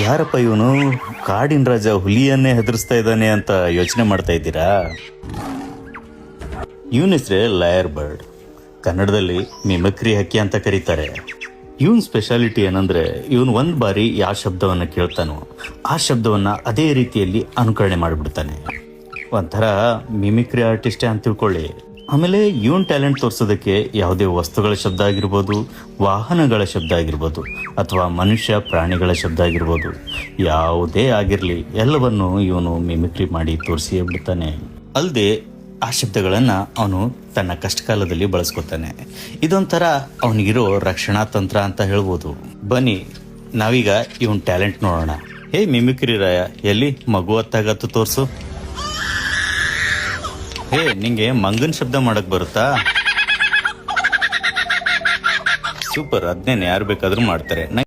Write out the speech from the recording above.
ಯಾರಪ್ಪ ಇವನು? ಕಾಡಿನ ರಾಜ ಹುಲಿಯನ್ನೇ ಹೆದರಿಸ್ತಾ ಇದ್ದಾನೆ ಅಂತ ಯೋಚನೆ ಮಾಡ್ತಾ ಇದ್ದೀರಾ? ಇವನ ಹೆಸರೇ ಲಯರ್ ಬರ್ಡ್. ಕನ್ನಡದಲ್ಲಿ ಮಿಮಿಕ್ರಿ ಹಕ್ಕಿ ಅಂತ ಕರೀತಾರೆ. ಇವನ್ ಸ್ಪೆಷಾಲಿಟಿ ಏನಂದ್ರೆ ಇವನು ಒಂದ್ ಬಾರಿ ಯಾವ ಶಬ್ದವನ್ನ ಕೇಳ್ತಾನೋ, ಆ ಶಬ್ದವನ್ನ ಅದೇ ರೀತಿಯಲ್ಲಿ ಅನುಕರಣೆ ಮಾಡಿಬಿಡ್ತಾನೆ. ಒಂಥರ ಮಿಮಿಕ್ರಿ ಆರ್ಟಿಸ್ಟೇ ಅಂತ ತಿಳ್ಕೊಳ್ಳಿ. ಆಮೇಲೆ ಇವನ್ ಟ್ಯಾಲೆಂಟ್ ತೋರಿಸೋದಕ್ಕೆ ಯಾವುದೇ ವಸ್ತುಗಳ ಶಬ್ದ ಆಗಿರ್ಬೋದು, ವಾಹನಗಳ ಶಬ್ದ ಆಗಿರ್ಬೋದು, ಅಥವಾ ಮನುಷ್ಯ ಪ್ರಾಣಿಗಳ ಶಬ್ದ ಆಗಿರ್ಬೋದು, ಯಾವುದೇ ಆಗಿರಲಿ, ಎಲ್ಲವನ್ನು ಇವನು ಮಿಮಿಕ್ರಿ ಮಾಡಿ ತೋರಿಸಿಯೇ ಬಿಡ್ತಾನೆ. ಅಲ್ಲದೆ ಆ ಶಬ್ದಗಳನ್ನು ಅವನು ತನ್ನ ಕಷ್ಟಕಾಲದಲ್ಲಿ ಬಳಸ್ಕೊತಾನೆ. ಇದೊಂಥರ ಅವನಿಗಿರೋ ರಕ್ಷಣಾ ತಂತ್ರ ಅಂತ ಹೇಳ್ಬೋದು. ಬನ್ನಿ, ನಾವೀಗ ಇವನ್ ಟ್ಯಾಲೆಂಟ್ ನೋಡೋಣ. ಹೇ ಮಿಮಿಕ್ರಿ ರಾಯ, ಎಲ್ಲಿ ಮಗು ಅತ್ತಾಗತ್ತು ತೋರ್ಸು. ಹೇ ನಿಂಗೆ ಮಂಗನ್ ಶಬ್ದ ಮಾಡಕ್ ಬರುತ್ತಾ? ಸೂಪರ್ ಅದ್ನೇನ್ ಯಾರು ಬೇಕಾದ್ರೂ ಮಾಡ್ತಾರೆ.